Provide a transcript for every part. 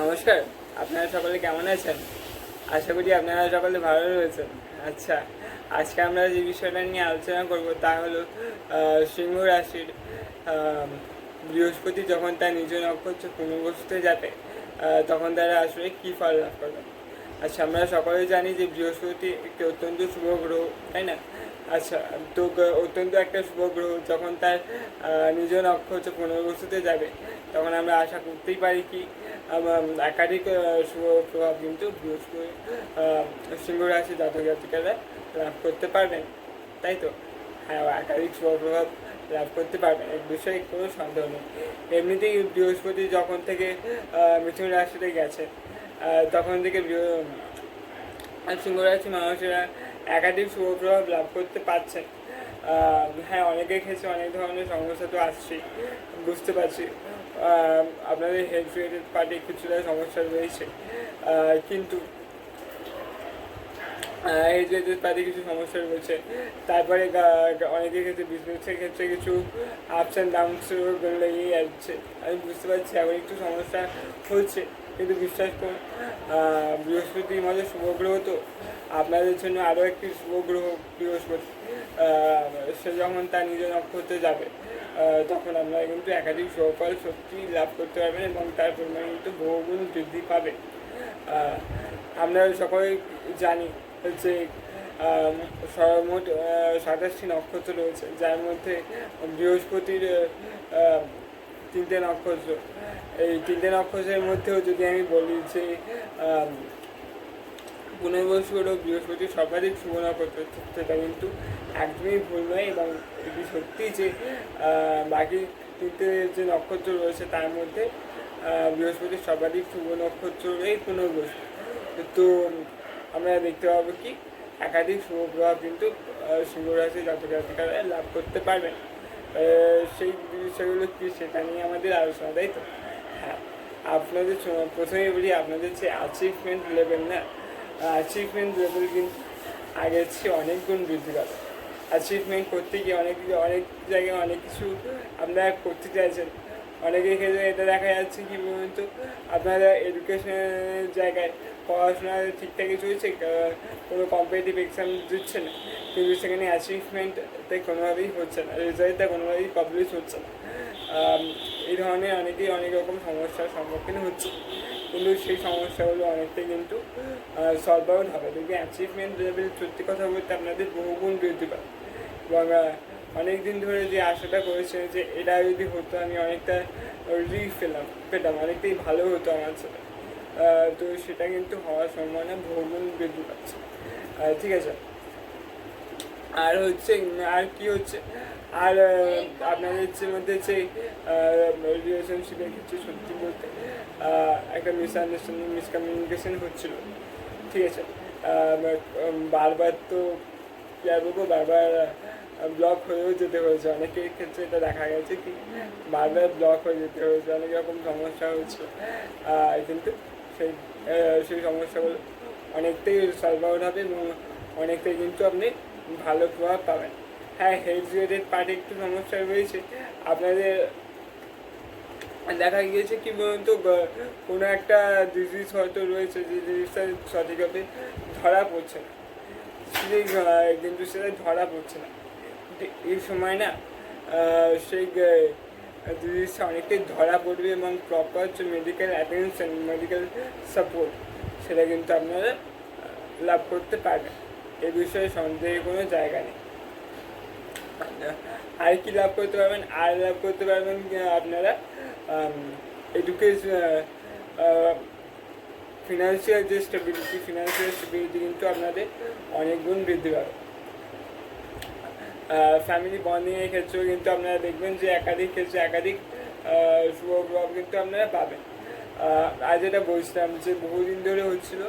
নমস্কার, আপনারা সকলে কেমন আছেন? আশা করি আপনারা সকলে ভালো রয়েছেন। আচ্ছা আজকে আমরা যে বিষয়টা নিয়ে আলোচনা করব তা হলো সিংহ রাশির বৃহস্পতি যখন তার নিজ নক্ষত্র পুনর্বসতে যাবে তখন তারা আসলে কী ফল লাভ করবে? আচ্ছা আমরা সকলে জানি যে বৃহস্পতি একটি অত্যন্ত শুভ গ্রহ, তাই না? আচ্ছা তো অত্যন্ত একটা শুভ গ্রহ যখন তার নিজ নক্ষত্র পুনর্বসতে যাবে তখন আমরা আশা করতেই পারি কি একাধিক শুভ প্রভাব কিন্তু বৃহস্পতি সিংহ রাশি জাতক জাতিকারা লাভ করতে পারবেন। তাই তো? হ্যাঁ একাধিক শুভ প্রভাব লাভ করতে পারবেন এই বিষয়ে কোনো সন্দেহ নেই। এমনিতেই বৃহস্পতি যখন থেকে মিথুন রাশিতে গেছে তখন থেকে সিংহ রাশি মানুষেরা একাধিক শুভ প্রভাব লাভ করতে পারছেন। হ্যাঁ অনেকের ক্ষেত্রে অনেক ধরনের সমস্যা তো আসছেই, বুঝতে পারছি। আপনাদের হেলথ রিলেটেড পার্টি কিছুটা সমস্যা রয়েছে। কিন্তু হেলথ রিলেটেড পার্টি কিছু সমস্যা রয়েছে তারপরে অনেকের ক্ষেত্রে বিজনেসের ক্ষেত্রে কিছু আপস অ্যান্ড ডাউনস লেগেই যাচ্ছে। আমি বুঝতে পারছি এখন একটু সমস্যা হচ্ছে কিন্তু বিশ্বাস করুন আহ, বৃহস্পতির মধ্যে শুভ গ্রহ তো আপনাদের জন্য আরও একটি শুভ গ্রহ বৃহস্পতি সে যখন তার নিজের নক্ষত্রে যাবে তখন আপনারা কিন্তু একাধিক সুফল শক্তি লাভ করতে পারবেন এবং তার পরিমাণ কিন্তু বহুগুণ বৃদ্ধি পাবে। আমরা সকলে জানি যে সর্বমোট সাতাশটি নক্ষত্র রয়েছে, যার মধ্যে বৃহস্পতির তিনটে নক্ষত্র। এই তিনটে নক্ষত্রের মধ্যেও যদি আমি বলি যে পুনর্বসু বৃহস্পতি সর্বাধিক শুভ নক্ষত্র সেটা কিন্তু একদমই ভুল নয় এবং এটি সত্যি যে বাকি তিনটে যে নক্ষত্র রয়েছে তার মধ্যে বৃহস্পতির সর্বাধিক শুভ নক্ষত্র এই পুনর্বসু। তো আমরা দেখতে পাবো কি একাধিক শুভ প্রভাব কিন্তু সিংহ রাশি জাতক জাতিকারা লাভ করতে পারবেন। আহ, সেই বিষয়গুলো কি সেটা নিয়ে আমাদের আলোচনা তাই তো? হ্যাঁ আপনাদের প্রথমেই বলি আপনাদের যে অ্যাচিভমেন্ট লেভেল না অ্যাচিভমেন্ট লেভেল কিন্তু আগের চেয়ে অনেক গুণ বৃদ্ধি পাবে। অ্যাচিভমেন্ট করতে গিয়ে অনেক অনেক জায়গায় অনেক কিছু আপনারা করতে চাইছেন। অনেকের ক্ষেত্রে এটা দেখা যাচ্ছে কি বলুন তো, আপনারা এডুকেশনের জায়গায় পড়াশোনা ঠিকঠাকই চলছে কোনো কম্পিটিটিভ এক্সাম দিচ্ছে না। কিন্তু সেখানে অ্যাচিভমেন্টতে কোনোভাবেই হচ্ছে না রেজাল্টটা কোনোভাবেই পাবলিশ হচ্ছে না। এই ধরনের অনেকেই অনেক রকম সমস্যার সম্মুখীন হচ্ছে। কিন্তু সেই সমস্যাগুলো অনেকটাই কিন্তু সলভ হবে। দেখবে অ্যাচিভমেন্ট লেভেল সত্যি কথা বলতে আপনাদের বহুগুণ বৃদ্ধি পাবে। এবং অনেক দিন ধরে যে আশাটা করেছে যে এটা যদি হতো, আমি অনেকটা রিলিফ পেলাম, পেতাম, অনেকটাই ভালো হতো আমার সাথে তো সেটা কিন্তু হওয়ার সম্ভাবনা বহুগুণ বৃদ্ধি পাচ্ছে। ঠিক আছে। আর হচ্ছে, আর কি হচ্ছে? আর আপনাদের যে মধ্যে যে রিলেশনশিপের ক্ষেত্রে সত্যি বলতে একটা মিসআন্ডারস্ট্যান্ডিং মিসকমিউনিকেশন হচ্ছিল। ঠিক আছে? বারবার তো কি বলব? বারবার ব্লক হয়েও যেতে হয়েছে। অনেকের ক্ষেত্রে এটা দেখা গেছে কি, বারবার ব্লক হয়ে যেতে হয়েছে। অনেক রকম সমস্যা হয়েছে। কিন্তু সেই সেই সমস্যাগুলো অনেকটাই সলভ আউট হবে এবং অনেকটাই কিন্তু আপনি ভালো প্রভাব পাবেন। হ্যাঁ হেলথ রিলেটেড পার্টে একটু সমস্যা রয়েছে। আপনাদের দেখা গিয়েছে কি বলুন তো কোনো একটা ডিজিজ হয়তো রয়েছে, যে জিনিসটা সঠিকভাবে ধরা পড়ছে না। কিন্তু সেটা ধরা পড়ছে না। এই সময় না সেই ডিজিজটা অনেকটাই ধরা পড়বে এবং প্রপার যে মেডিকেল অ্যাটেনশন মেডিকেল সাপোর্ট সেটা কিন্তু আপনারা লাভ করতে পারবেন। এ বিষয়ে সন্দেহের কোনো জায়গা নেই। আর কি লাভ করতে পারবেন, আর লাভ করতে পারবেন আপনারা এডুকেশন ফিনান্সিয়াল যে স্টেবিলিটি ফিনান্সিয়াল স্টেবিলিটি কিন্তু আপনাদের অনেক গুণ বৃদ্ধি পাবে। ফ্যামিলি বন্ডিংয়ের ক্ষেত্রেও কিন্তু আপনারা দেখবেন যে একাধিক ক্ষেত্রে একাধিক শুভ প্রভাব কিন্তু আপনারা পাবেন। আর যেটা বলছিলাম যে বহুদিন ধরে হচ্ছিল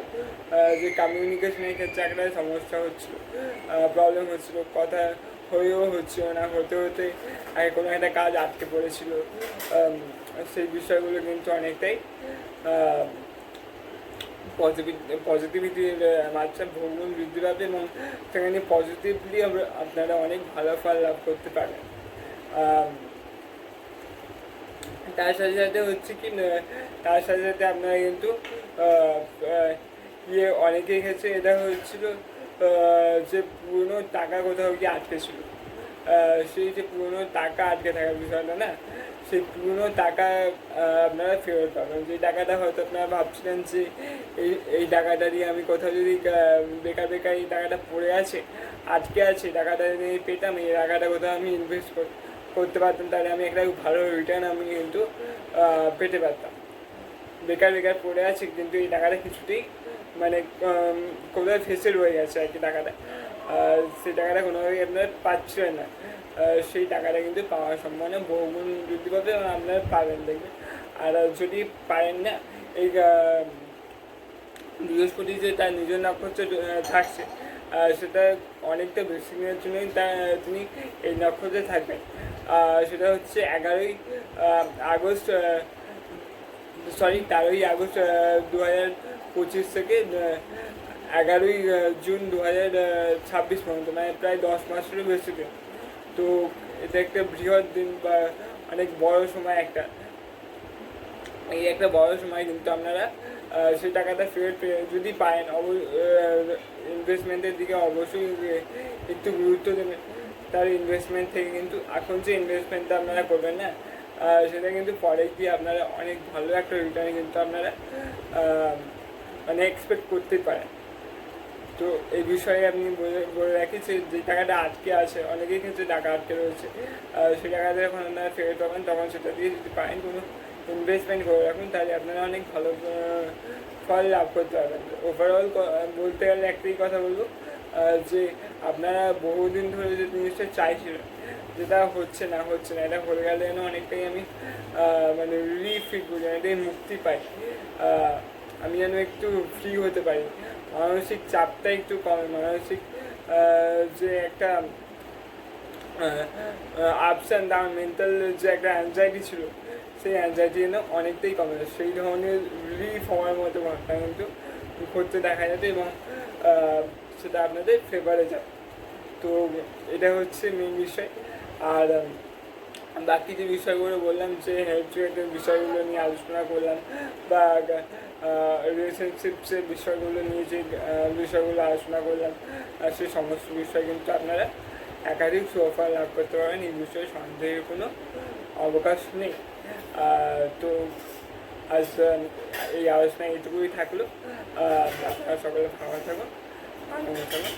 যে কমিউনিকেশনের ক্ষেত্রে একটা সমস্যা হচ্ছিল প্রবলেম হচ্ছিল, কথা হয়েও হচ্ছিল না, হতে হতে আগে কোনো একটা কাজ আটকে পড়েছিল। সেই বিষয়গুলো কিন্তু অনেকটাই পজিটিভ পজিটিভিটির মাত্রা, ভ্রমণ বৃদ্ধি পাবে এবং সেখানে পজিটিভলি আমরা, আপনারা অনেক ভালো ফল লাভ করতে পারেন। তার সাথে সাথে হচ্ছে কি তার সাথে সাথে আপনারা কিন্তু ইয়ে অনেকেই ক্ষেত্রে এটা হচ্ছিল যে পুরনো টাকা কোথাও কি আটকে ছিল। সেই যে পুরনো টাকা আটকে থাকার বিষয়টা না, সেই পুরনো টাকা আপনারা ফেরত পাবেন। যে টাকাটা হয়তো আপনারা ভাবছিলেন যে এই এই টাকাটা দিয়ে আমি কোথাও যদি বেকার বেকার এই টাকাটা পড়ে আছে, আটকে আছে, টাকাটা যদি পেতাম, এই টাকাটা কোথাও আমি ইনভেস্ট করতে পারতাম, তাহলে আমি একটা ভালো রিটার্ন আমি কিন্তু পেতে পারতাম। বেকার বেকার পড়ে আছে, কিন্তু এই টাকাটা কিছুতেই মানে কোথাও ফেসে রয়ে গেছে আর কি টাকাটা। সেই টাকাটা কোনোভাবেই আপনারা পাচ্ছিলেন না। সেই টাকাটা কিন্তু পাওয়ার সম্ভাবনা বহুগুণ বৃদ্ধি পাবে এবং আপনারা পাবেন দেখবেন। আর যদি পারেন না, এই বৃহস্পতি যে তার নিজের নক্ষত্র থাকছে সেটা অনেকটা বেশি দিনের জন্যই তা, তিনি এই নক্ষত্রে থাকবেন। সেটা হচ্ছে এগারোই আগস্ট সরি তেরোই আগস্ট দু হাজার পঁচিশ থেকে এগারোই জুন দু হাজার ছাব্বিশ পর্যন্ত মানে প্রায় দশ মাসেরও বেশি দিন। তো এটা একটা বৃহৎ দিন বা অনেক বড় সময় একটা। এই একটা বড় সময় কিন্তু আপনারা সেই টাকাটা ফেরত যদি পারেন, অব ইনভেস্টমেন্টের দিকে অবশ্যই একটু গুরুত্ব দেবেন। তার ইনভেস্টমেন্ট থেকে কিন্তু, এখন যে ইনভেস্টমেন্টটা আপনারা করবেন না সেটা কিন্তু পরে গিয়ে আপনারা অনেক ভালো একটা রিটার্ন কিন্তু আপনারা মানে এক্সপেক্ট করতে পারেন তো এই বিষয়ে আপনি বলে বলে রাখি যে টাকাটা আটকে আছে অনেকেই কিন্তু টাকা আটকে রয়েছে। সেই টাকাটা যখন আপনারা ফেরত পাবেন, তখন সেটা দিয়ে যদি পারেন কোনো ইনভেস্টমেন্ট করে রাখুন, তাহলে আপনারা অনেক ভালো ফল লাভ করতে পারবেন। ওভারঅল বলতে গেলে একটাই কথা বলব যে আপনারা বহুদিন ধরে যে জিনিসটা চাইছিলেন, যেটা হচ্ছে না হচ্ছে না, এটা হয়ে গেলে যেন অনেকটাই আমি মানে ফিল করি, অনেকটাই মুক্তি পাই। আমি যেন একটু ফ্রি হতে পারি। মানসিক চাপটা একটু কমে, মানসিক যে একটা আপস অ্যান্ড ডাউন মেন্টাল যে একটা অ্যাংজাইটি ছিল, সেই অ্যাংজাইটি যেন অনেকটাই কমে। সেই ধরনের রিলিফ হওয়ার মতো ঘটনা কিন্তু ঘটতে দেখা যেত এবং সেটা আপনাদের ফেভারে যায়। তো এটা হচ্ছে মেন বিষয়। আর বাকি যে বিষয়গুলো বললাম, যে হেলথ রিলেটেড বিষয়গুলো নিয়ে আলোচনা করলাম, বা রিলেশনশিপসের বিষয়গুলো নিয়ে যে বিষয়গুলো আলোচনা করলাম সেই সমস্ত বিষয় কিন্তু আপনারা একাধিক সুফল লাভ করতে পারবেন, এই বিষয়ে সন্দেহের কোনো অবকাশ নেই। তো আজ এই আলোচনা এইটুকুই থাকল। আপনারা সকলে ভালো থাকুন, আনন্দ থাকুন।